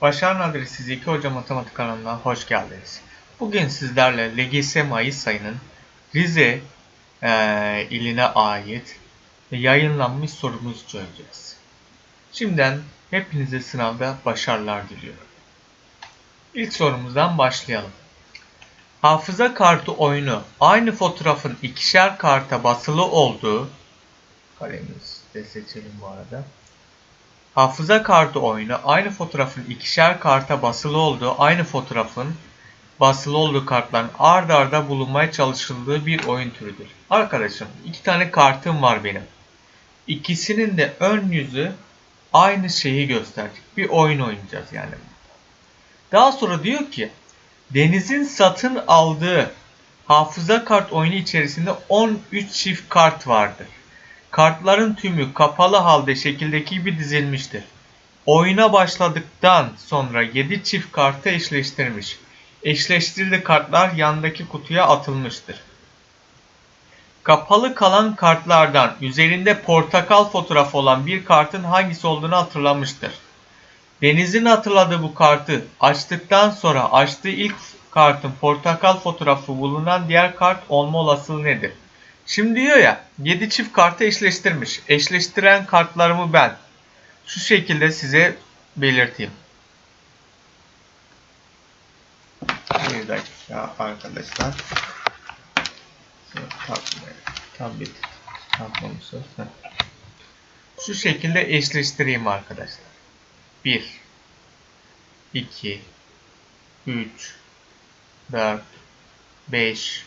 Başar'ın adresi Zeki Hoca Matematik kanalına hoş geldiniz. Bugün sizlerle LGS Mayıs sayının Rize eee, iline ait yayınlanmış sorumuzu çözeceğiz. Şimdiden hepinize sınavda başarılar diliyorum. İlk sorumuzdan başlayalım. Hafıza kartı oyunu aynı fotoğrafın ikişer karta basılı olduğu kalemimizi de seçelim bu arada. Hafıza kartı oyunu aynı fotoğrafın ikişer karta basılı olduğu aynı fotoğrafın basılı olduğu kartların ard arda bulunmaya çalışıldığı bir oyun türüdür. Arkadaşım iki tane kartım var benim. İkisinin de ön yüzü aynı şeyi gösterecek. Bir oyun oynayacağız yani. Daha sonra diyor ki Deniz'in satın aldığı hafıza kart oyunu içerisinde 13 çift kart vardır. Kartların tümü kapalı halde şekildeki gibi dizilmiştir. Oyuna başladıktan sonra 7 çift kartı eşleştirmiş. Eşleştirili kartlar yandaki kutuya atılmıştır. Kapalı kalan kartlardan üzerinde portakal fotoğrafı olan bir kartın hangisi olduğunu hatırlamıştır. Deniz'in hatırladığı bu kartı açtıktan sonra açtığı ilk kartın portakal fotoğrafı bulunan diğer kart olma olasılığı nedir? Şimdi diyor ya 7 çift kartı eşleştirmiş. Eşleştiren kartlarımı ben şu şekilde size belirteyim. Bir dakika arkadaşlar. Tablet tablomuzu. Şu şekilde eşleştireyim arkadaşlar. 1 2 3 4 5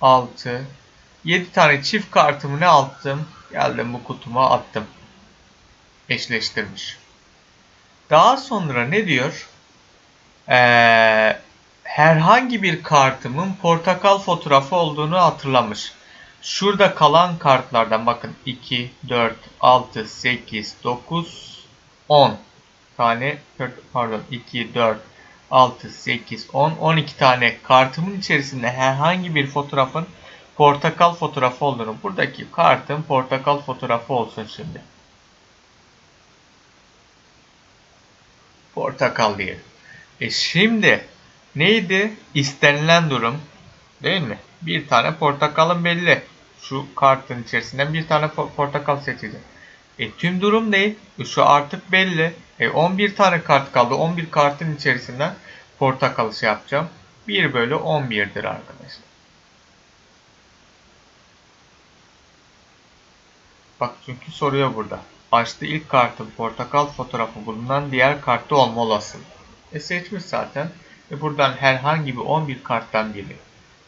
6 7 tane çift kartımı ne attım? Geldim bu kutuma attım. Eşleştirmiş. Daha sonra ne diyor? Ee, herhangi bir kartımın portakal fotoğrafı olduğunu hatırlamış. Şurada kalan kartlardan bakın 2, 4, 6, 8, 9, 10 tane pardon 2, 4, 6, 8, 10, 12 tane kartımın içerisinde herhangi bir fotoğrafın portakal fotoğrafı olduğunu. Buradaki kartın portakal fotoğrafı olsun şimdi. Portakal diyelim. E şimdi neydi? İstenilen durum değil mi? Bir tane portakalın belli. Şu kartın içerisinden bir tane portakal seçeceğim. E tüm durum ne? E, şu artık belli. E 11 tane kart kaldı. 11 kartın içerisinden portakal şey yapacağım. 1 bölü 11'dir arkadaşlar. Bak çünkü soruyor burada. Açtığı ilk kartın portakal fotoğrafı bulunan diğer kartta olma olasılığı. E seçmiş zaten. E buradan herhangi bir 11 karttan biri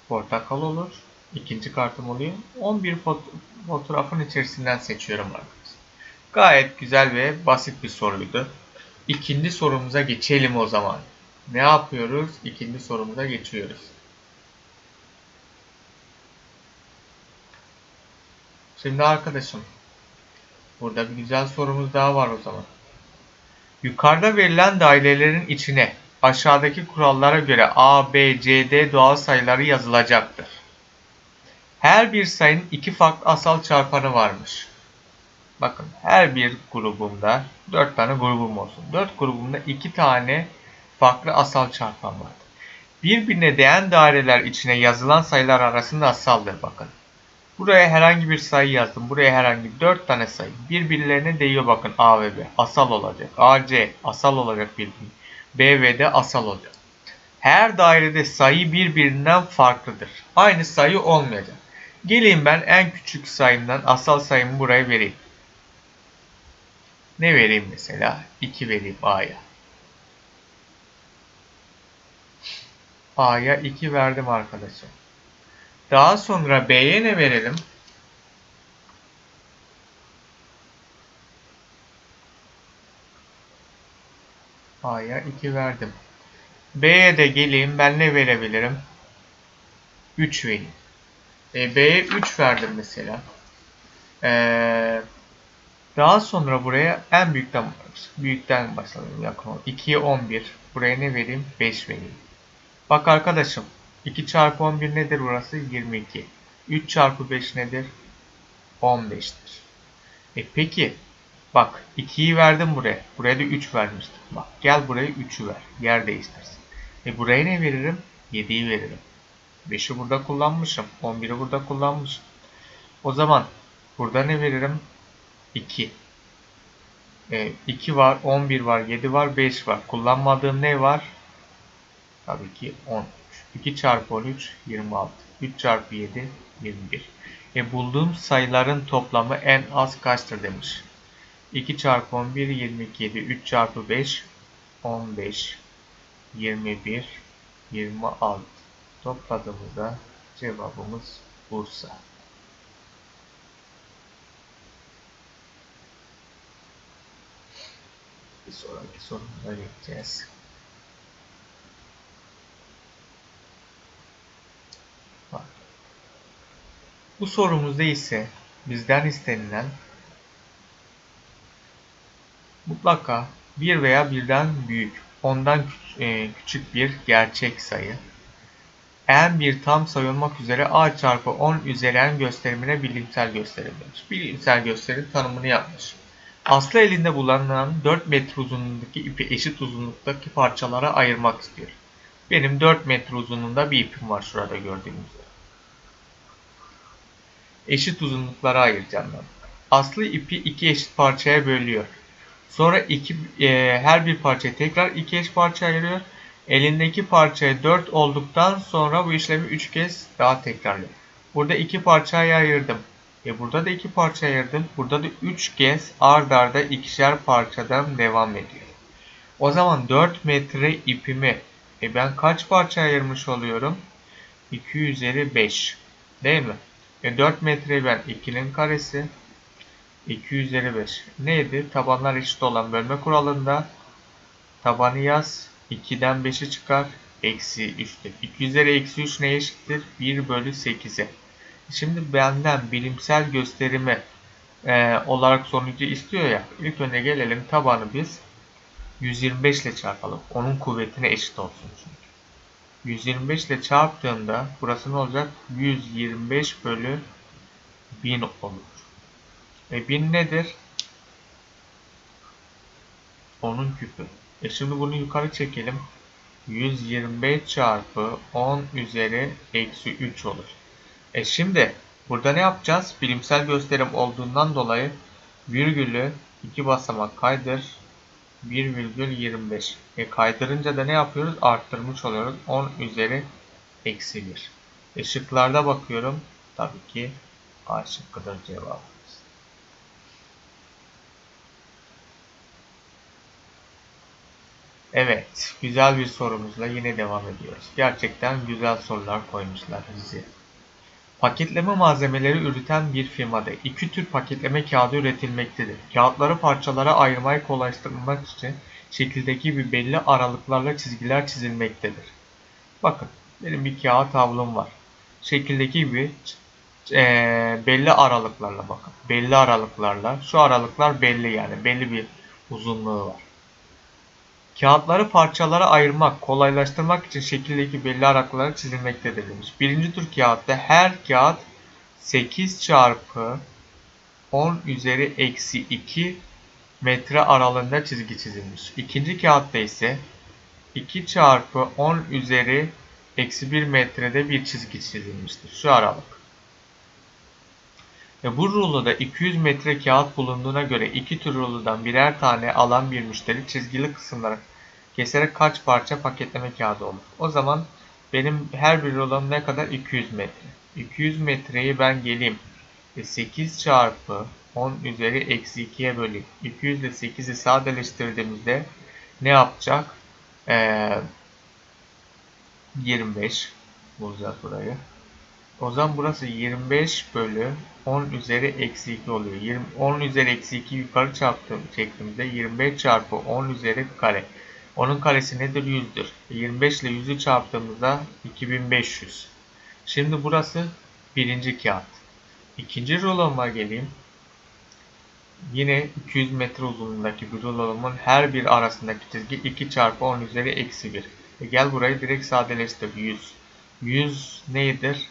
portakal olur. İkinci kartım oluyor. 11 foto fotoğrafın içerisinden seçiyorum arkadaşlar. Gayet güzel ve basit bir soruydu. İkinci sorumuza geçelim o zaman. Ne yapıyoruz? İkinci sorumuza geçiyoruz. Şimdi arkadaşım burada bir güzel sorumuz daha var o zaman. Yukarıda verilen dairelerin içine aşağıdaki kurallara göre A, B, C, D doğal sayıları yazılacaktır. Her bir sayının iki farklı asal çarpanı varmış. Bakın her bir grubumda 4 tane grubum olsun. 4 grubumda 2 tane farklı asal çarpan var. Birbirine değen daireler içine yazılan sayılar arasında asaldır bakın. Buraya herhangi bir sayı yazdım. Buraya herhangi 4 tane sayı. Birbirlerine değiyor bakın A ve B. Asal olacak. A, C asal olacak birbirine. B ve D asal olacak. Her dairede sayı birbirinden farklıdır. Aynı sayı olmayacak. Geleyim ben en küçük sayımdan asal sayımı buraya vereyim. Ne vereyim mesela? 2 vereyim A'ya. A'ya 2 verdim arkadaşlar. Daha sonra B'ye ne verelim? A'ya 2 verdim. B'ye de geleyim. Ben ne verebilirim? 3 vereyim. E, B'ye 3 verdim mesela. Ee, daha sonra buraya en büyükten büyükten başlayalım. Yakın 2'ye 11. Buraya ne vereyim? 5 vereyim. Bak arkadaşım 2 çarpı 11 nedir burası? 22. 3 çarpı 5 nedir? 15'tir. E peki Bak 2'yi verdim buraya. Buraya da 3 vermiştim. Bak gel buraya 3'ü ver. Yer değiştirsin. E buraya ne veririm? 7'yi veririm. 5'i burada kullanmışım. 11'i burada kullanmışım. O zaman burada ne veririm? 2. E, 2 var, 11 var, 7 var, 5 var. Kullanmadığım ne var? Tabii ki 13. 2 çarpı 13 26. 3 çarpı 7 21. E bulduğum sayıların toplamı en az kaçtır demiş. 2 çarpı 11 22 7. 3 çarpı 5 15 21 26. Topladığımızda cevabımız Bursa. Bir sonraki sorumuza geçeceğiz. Bu sorumuzda ise bizden istenilen mutlaka bir veya birden büyük, ondan e, küçük bir gerçek sayı. En bir tam sayı olmak üzere a çarpı 10 üzeri n gösterimine bilimsel gösterim demiş. Bilimsel gösterim tanımını yapmış. Aslı elinde bulunan 4 metre uzunluğundaki ipi eşit uzunluktaki parçalara ayırmak istiyor. Benim 4 metre uzunluğunda bir ipim var şurada gördüğünüz gibi. Eşit uzunluklara ayıracağım ben. Aslı ipi iki eşit parçaya bölüyor. Sonra iki, e, her bir parçayı tekrar iki eş parça ayırıyor. Elindeki parçaya 4 olduktan sonra bu işlemi 3 kez daha tekrarlıyor. Burada iki parçaya ayırdım. E burada da iki parça ayırdım. Burada da 3 kez ard arda ikişer parçadan devam ediyor. O zaman 4 metre ipimi e ben kaç parça ayırmış oluyorum? 2 üzeri 5. Değil mi? E 4 metre ben 2'nin karesi 2 üzeri 5. Neydi? Tabanlar eşit olan bölme kuralında tabanı yaz. 2'den 5'i çıkar. Eksi 3'tür. 2 üzeri eksi 3 neye eşittir? 1 bölü 8'e. Şimdi benden bilimsel gösterimi e, olarak sonucu istiyor ya. İlk önce gelelim tabanı biz 125 ile çarpalım. Onun kuvvetine eşit olsun çünkü. 125 ile çarptığımda burası ne olacak? 125 bölü 1000 olur. E 1000 nedir? Onun küpü. E şimdi bunu yukarı çekelim. 125 çarpı 10 üzeri eksi 3 olur. E şimdi burada ne yapacağız? Bilimsel gösterim olduğundan dolayı virgülü 2 basamak kaydır. 1,25. E kaydırınca da ne yapıyoruz? Arttırmış oluyoruz. 10 üzeri eksi 1. E şıklarda bakıyorum. Tabii ki A şıkkıdır cevabımız. Evet, güzel bir sorumuzla yine devam ediyoruz. Gerçekten güzel sorular koymuşlar bizi. Paketleme malzemeleri üreten bir firmada iki tür paketleme kağıdı üretilmektedir. Kağıtları parçalara ayırmayı kolaylaştırmak için şekildeki bir belli aralıklarla çizgiler çizilmektedir. Bakın benim bir kağıt havlum var. Şekildeki gibi e, belli aralıklarla bakın. Belli aralıklarla. Şu aralıklar belli yani. Belli bir uzunluğu var. Kağıtları parçalara ayırmak, kolaylaştırmak için şekildeki belli aralıklara çizilmektedir demiş. Birinci tür kağıtta her kağıt 8 çarpı 10 üzeri eksi 2 metre aralığında çizgi çizilmiş. İkinci kağıtta ise 2 çarpı 10 üzeri eksi 1 metrede bir çizgi çizilmiştir. Şu aralık. Ve bu ruloda 200 metre kağıt bulunduğuna göre iki tür rulodan birer tane alan bir müşteri çizgili kısımları keserek kaç parça paketleme kağıdı olur? O zaman benim her bir rulom ne kadar? 200 metre. 200 metreyi ben geleyim. 8 çarpı 10 üzeri eksi 2'ye böleyim. 200 ile 8'i sadeleştirdiğimizde ne yapacak? Ee, 25 bulacağız burayı. O zaman burası 25 bölü 10 üzeri eksi 2 oluyor. 20, 10 üzeri eksi 2 yukarı çarptığım şeklinde 25 çarpı 10 üzeri kare. Onun karesi nedir? 100'dür. 25 ile 100'ü çarptığımızda 2500. Şimdi burası birinci kağıt. İkinci rulonuma geleyim. Yine 200 metre uzunluğundaki bir rulonun her bir arasındaki çizgi 2 çarpı 10 üzeri eksi 1. E gel burayı direkt sadeleştir. 100. 100 nedir?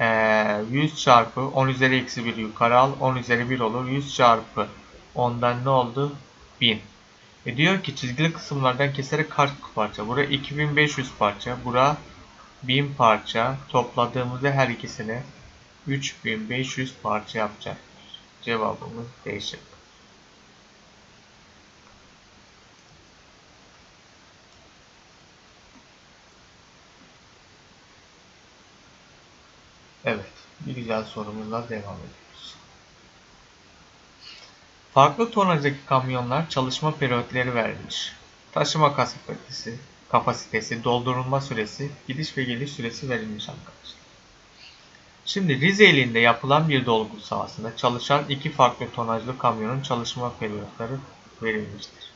Ee, 100 çarpı 10 üzeri eksi 1 yukarı al. 10 üzeri 1 olur. 100 çarpı Ondan ne oldu? 1000. E diyor ki çizgili kısımlardan keserek kaç parça? Bura 2500 parça. Bura 1000 parça. Topladığımızda her ikisini 3500 parça yapacak. Cevabımız değişik. Evet, bir güzel sorumuzla devam ediyoruz. Farklı tonajdaki kamyonlar çalışma periyotları verilmiş. Taşıma kapasitesi, kapasitesi, doldurulma süresi, gidiş ve geliş süresi verilmiş arkadaşlar. Şimdi Rize ilinde yapılan bir dolgu sahasında çalışan iki farklı tonajlı kamyonun çalışma periyotları verilmiştir.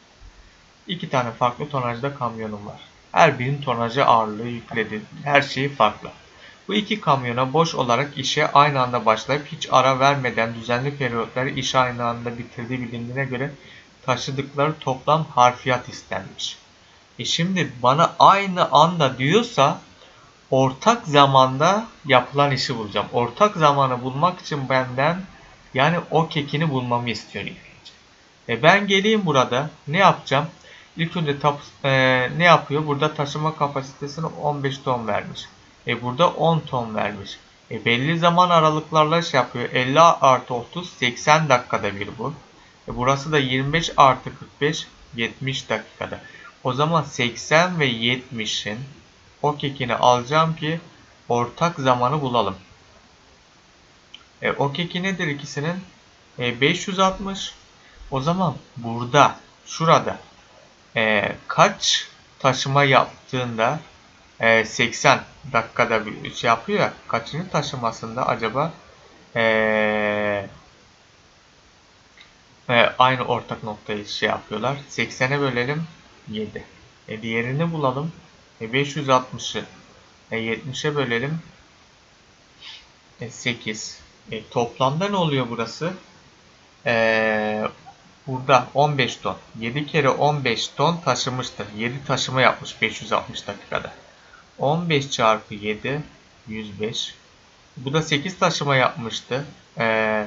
İki tane farklı tonajda kamyonum var. Her birinin tonajı ağırlığı yükledi. Her şeyi farklı. Bu iki kamyona boş olarak işe aynı anda başlayıp hiç ara vermeden düzenli periyotları işe aynı anda bitirdiği bilindiğine göre taşıdıkları toplam harfiyat istenmiş. E şimdi bana aynı anda diyorsa ortak zamanda yapılan işi bulacağım. Ortak zamanı bulmak için benden yani o kekini bulmamı istiyor önce. E ben geleyim burada ne yapacağım? İlk önce tap, e, ne yapıyor? Burada taşıma kapasitesini 15 ton vermiş. E burada 10 ton vermiş. E belli zaman aralıklarla şey yapıyor. 50 artı 30 80 dakikada bir bu. E burası da 25 artı 45 70 dakikada. O zaman 80 ve 70'in o kekini alacağım ki ortak zamanı bulalım. E, o keki nedir ikisinin? E, 560. O zaman burada, şurada e, kaç taşıma yaptığında e, 80 dakikada bir şey yapıyor ya, kaçıncı taşımasında acaba e, e, aynı ortak noktayı şey yapıyorlar. 80'e bölelim 7. E, diğerini bulalım. E 560'ı e 70'e bölelim. E 8. E toplamda ne oluyor burası? E, burada 15 ton. 7 kere 15 ton taşımıştır. 7 taşıma yapmış 560 dakikada. 15 çarpı 7 105. Bu da 8 taşıma yapmıştı. E,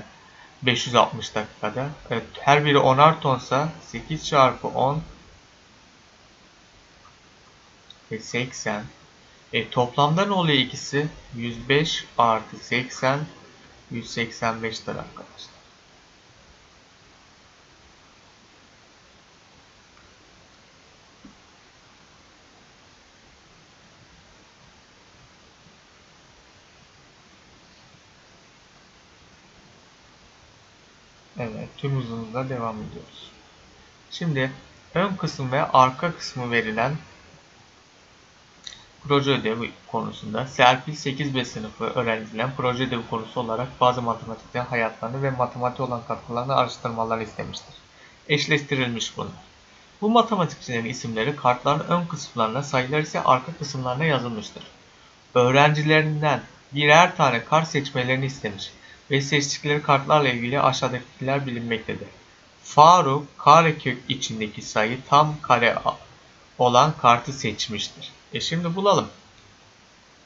560 dakikada. Evet, her biri 10'ar tonsa 8 çarpı 10 ve 80. E, toplamda ne oluyor ikisi? 105 artı 80 185'tir arkadaşlar. Evet, tüm uzunluğunda devam ediyoruz. Şimdi ön kısım ve arka kısmı verilen proje ödevi konusunda Serpil 8B sınıfı öğrencilerin proje ödevi konusu olarak bazı matematikten hayatlarını ve matematik olan katkılarını araştırmalarını istemiştir. Eşleştirilmiş bunlar. Bu matematikçilerin isimleri kartların ön kısımlarına, sayılar ise arka kısımlarına yazılmıştır. Öğrencilerinden birer tane kart seçmelerini istemiş ve seçtikleri kartlarla ilgili aşağıdakiler bilinmektedir. Faruk karekök içindeki sayı tam kare olan kartı seçmiştir. E şimdi bulalım.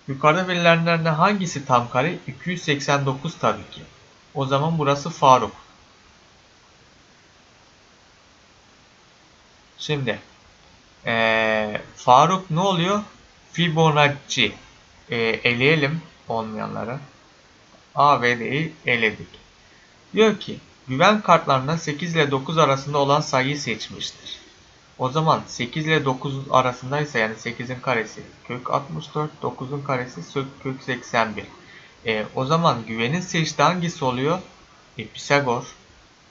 Yukarıda verilenlerden hangisi tam kare? 289 tabii ki. O zaman burası Faruk. Şimdi ee, Faruk ne oluyor? Fibonacci. E, eleyelim olmayanları. A ve D'yi eledik. Diyor ki güven kartlarından 8 ile 9 arasında olan sayıyı seçmiştir. O zaman 8 ile 9 arasındaysa yani 8'in karesi kök 64, 9'un karesi kök 81. E, o zaman güvenin seçtiği hangisi oluyor? E, Pisagor.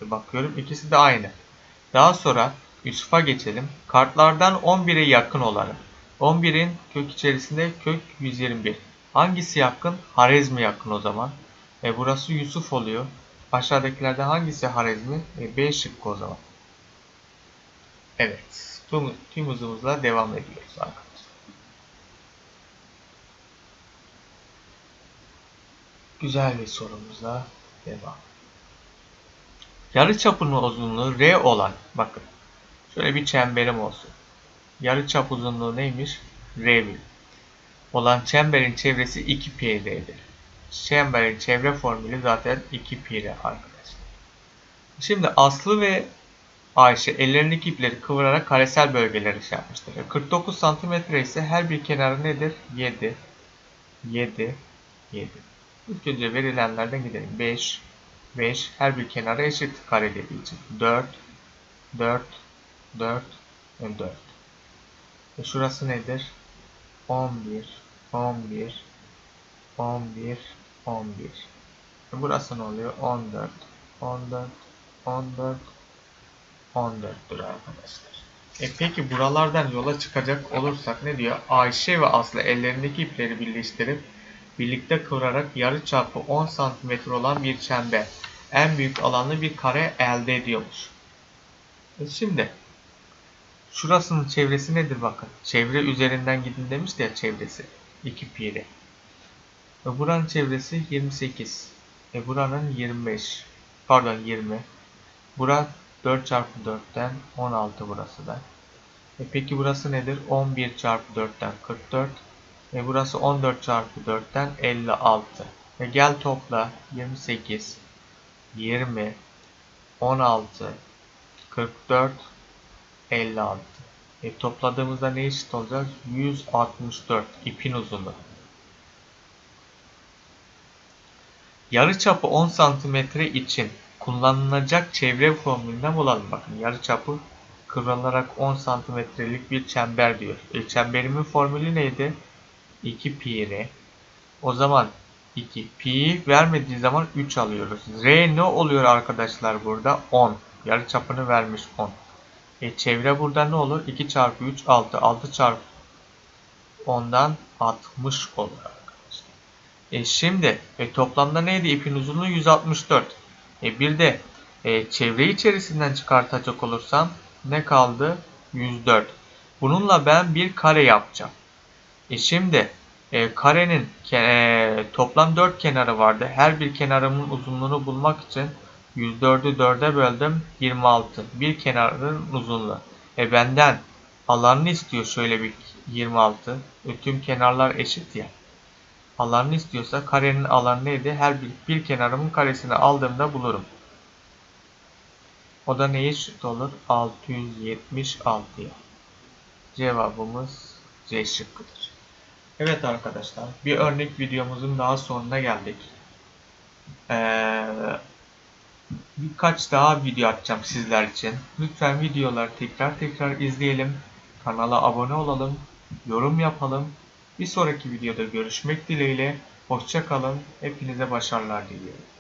E, bakıyorum ikisi de aynı. Daha sonra Yusuf'a geçelim. Kartlardan 11'e yakın olanı. 11'in kök içerisinde kök 121. Hangisi yakın? Harezmi yakın o zaman. E, burası Yusuf oluyor. Aşağıdakilerden hangisi Harezmi? E, B şıkkı o zaman. Evet. Tüm, tüm hızımızla devam ediyoruz arkadaşlar. Güzel bir sorumuzla devam. Yarı çapının uzunluğu R olan, bakın şöyle bir çemberim olsun. Yarı çap uzunluğu neymiş? R1. Olan çemberin çevresi 2 pi R'dir. Çemberin çevre formülü zaten 2 pi R arkadaşlar. Şimdi Aslı ve Ayşe ellerindeki ipleri kıvırarak karesel bölgeleri şey yapmıştır. 49 santimetre ise her bir kenarı nedir? 7, 7, 7. İlk önce verilenlerden gidelim. 5, 5 her bir kenarı eşit karelediği için. 4, 4, 4 ve 4. E şurası nedir? 11, 11, 11, 11. E burası ne oluyor? 14, 14, 14, 14'tür arkadaşlar. E peki buralardan yola çıkacak olursak ne diyor? Ayşe ve Aslı ellerindeki ipleri birleştirip birlikte kıvırarak yarı çapı 10 cm olan bir çember, en büyük alanlı bir kare elde ediyormuş. E şimdi şurasının çevresi nedir bakın. Çevre üzerinden gidin demişti ya çevresi. 2 piri. Ve buranın çevresi 28. E buranın 25. Pardon 20. Bura 4 çarpı 4'ten 16 burası da. E peki burası nedir? 11 çarpı 4'ten 44. E burası 14 çarpı 4'ten 56. E gel topla 28, 20, 16, 44, 56. E topladığımızda ne eşit olacak? 164 ipin uzunluğu. Yarıçapı 10 cm için kullanılacak çevre formülünden bulalım. Bakın yarıçapı kıvrılarak 10 santimetrelik bir çember diyor. E, çemberimin formülü neydi? 2 pi r. O zaman 2 pi vermediği zaman 3 alıyoruz. R ne oluyor arkadaşlar burada? 10. Yarıçapını vermiş 10. E, çevre burada ne olur? 2 çarpı 3 6. 6 çarpı 10'dan 60 olur. E, şimdi e, toplamda neydi? İpin uzunluğu 164. E, bir de e, çevre içerisinden çıkartacak olursam ne kaldı? 104. Bununla ben bir kare yapacağım. E şimdi e, karenin e, toplam 4 kenarı vardı. Her bir kenarımın uzunluğunu bulmak için 104'ü 4'e böldüm 26. Bir kenarın uzunluğu. E benden alanını istiyor şöyle bir 26. E, tüm kenarlar eşit ya. Alanını istiyorsa karenin alanı neydi? Her bir, bir kenarımın karesini aldığımda bulurum. O da neye eşit olur? 676'ya. Cevabımız C şıkkıdır. Evet arkadaşlar bir örnek videomuzun daha sonuna geldik. Ee, birkaç daha video atacağım sizler için. Lütfen videoları tekrar tekrar izleyelim. Kanala abone olalım. Yorum yapalım. Bir sonraki videoda görüşmek dileğiyle. Hoşçakalın. Hepinize başarılar diliyorum.